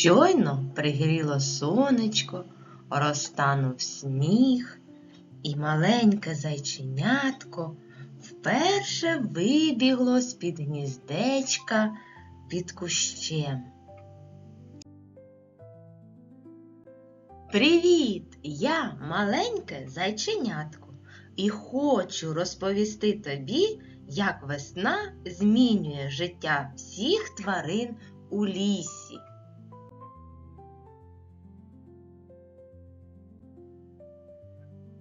Щойно пригріло сонечко, розтанув сніг, і маленьке зайченятко вперше вибігло з-під гніздечка під кущем. Привіт! Я маленьке зайченятко і хочу розповісти тобі, як весна змінює життя всіх тварин у лісі.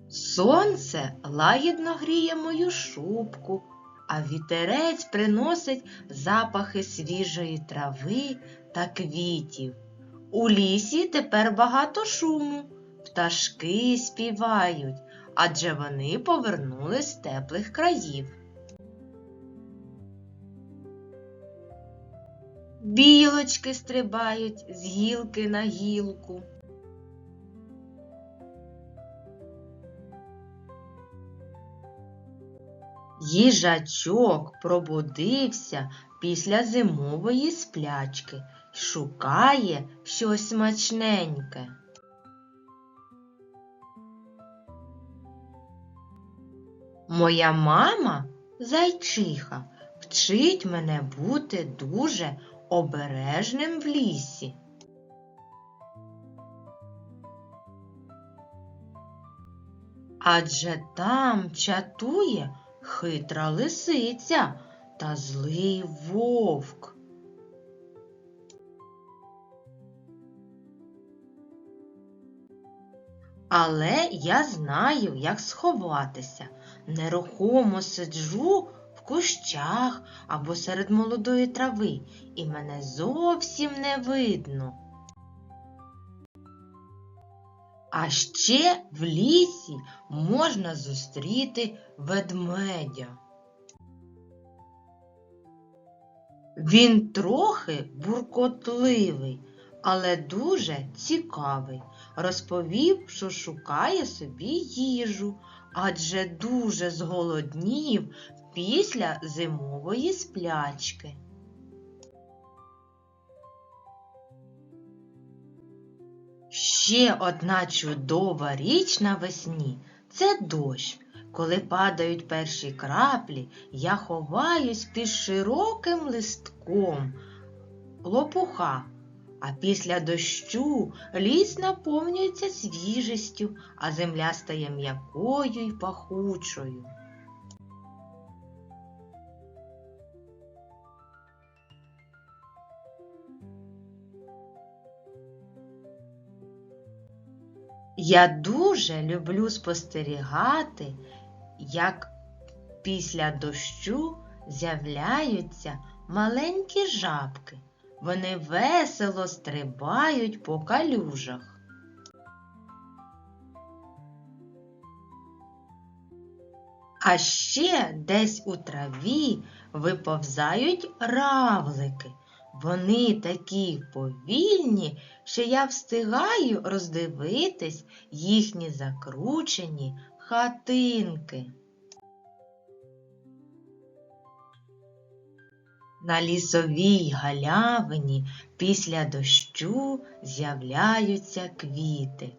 Сонце лагідно гріє мою шубку, а вітерець приносить запахи свіжої трави та квітів. У лісі тепер багато шуму, пташки співають, адже вони повернулись з теплих країв. Білочки стрибають з гілки на гілку. Їжачок пробудився після зимової сплячки шукає щось смачненьке. Моя мама, зайчиха, вчить мене бути дуже обережним в лісі. Адже там чатує хитра лисиця та злий вовк. Але я знаю, як сховатися. Нерухомо сиджу в кущах або серед молодої трави, і мене зовсім не видно. А ще в лісі можна зустріти ведмедя. Він трохи буркотливий, але дуже цікавий. Розповів, що шукає собі їжу, адже дуже зголоднів після зимової сплячки. Ще одна чудова річ навесні це дощ. Коли падають перші краплі, я ховаюсь під широким листком лопуха. А після дощу ліс наповнюється свіжістю, а земля стає м'якою й пахучою. Я дуже люблю спостерігати, як після дощу з'являються маленькі жабки. Вони весело стрибають по калюжах. А ще десь у траві виповзають равлики. Вони такі повільні, що я встигаю роздивитись їхні закручені хатинки. На лісовій галявині після дощу з'являються квіти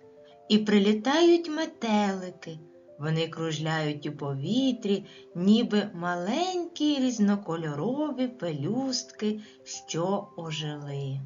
і прилітають метелики. Вони кружляють у повітрі, ніби маленькі різнокольорові пелюстки, що ожили.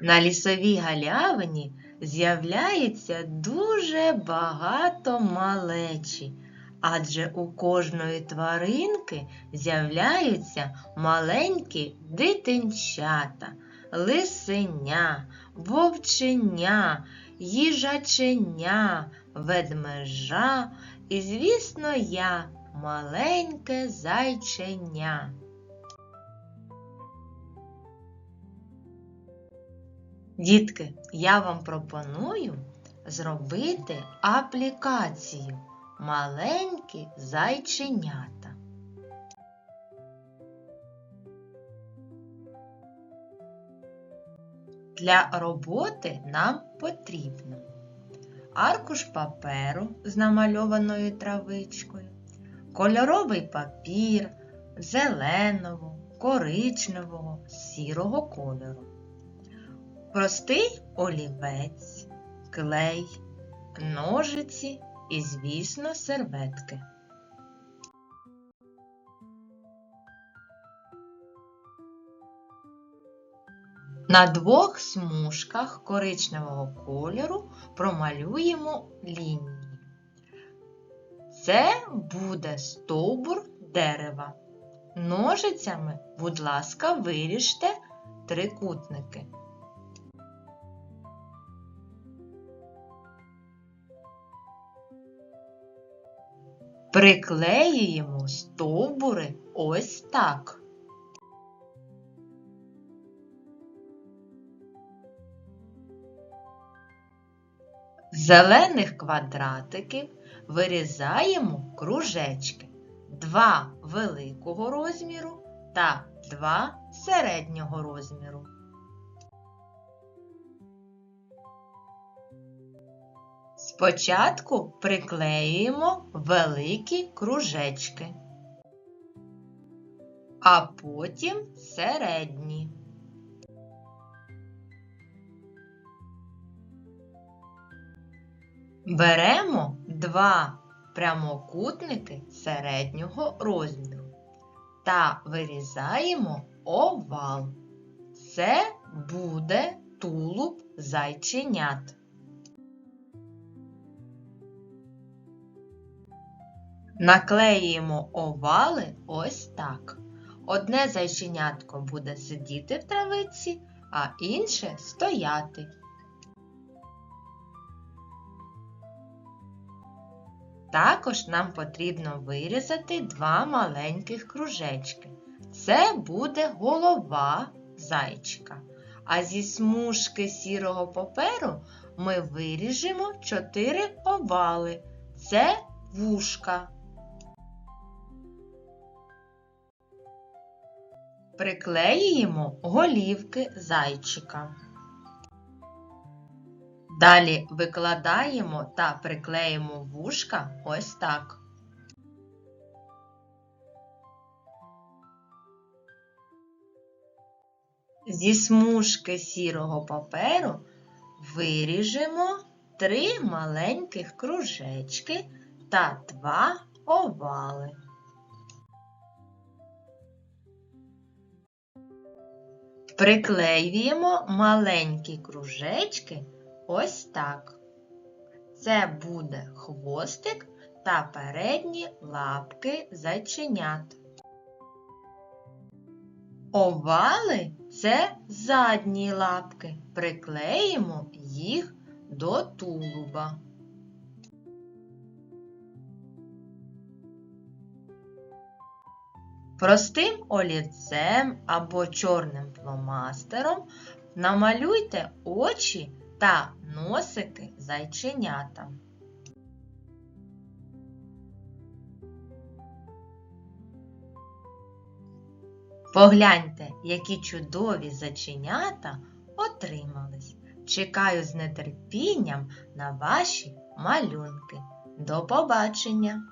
На лісовій галявині з'являється дуже багато малечі, адже у кожної тваринки з'являються маленькі дитинчата, лисеня, вовченя, їжаченя, ведмежа і, звісно, я маленьке зайченя. Дітки, я вам пропоную зробити аплікацію Маленькі зайченята. Для роботи нам потрібно аркуш паперу з намальованою травичкою, кольоровий папір зеленого, коричневого, сірого кольору. Простий олівець, клей, ножиці і, звісно, серветки. На двох смужках коричневого кольору промалюємо лінії. Це буде стовбур дерева. Ножицями, будь ласка, виріжте трикутники. Приклеюємо стовбури ось так. Зелених квадратиків вирізаємо кружечки. Два великого розміру та два середнього розміру. Спочатку приклеюємо великі кружечки, а потім середні. Беремо два прямокутники середнього розміру та вирізаємо овал. Це буде тулуб зайченят. Наклеїмо овали ось так. Одне зайченятко буде сидіти в травиці, а інше стояти. Також нам потрібно вирізати два маленьких кружечки. Це буде голова зайчика. А зі смужки сірого паперу ми виріжемо чотири овали. Це вушка. Приклеюємо голівки зайчика. Далі викладаємо та приклеїмо вушка ось так. Зі смужки сірого паперу виріжемо три маленьких кружечки та два овали. Приклеюємо маленькі кружечки ось так. Це буде хвостик та передні лапки зайченят. Овали це задні лапки. Приклеїмо їх до тулуба. Простим олівцем або чорним фломастером намалюйте очі та носики зайченятам. Погляньте, які чудові зайченята отримались. Чекаю з нетерпінням на ваші малюнки. До побачення!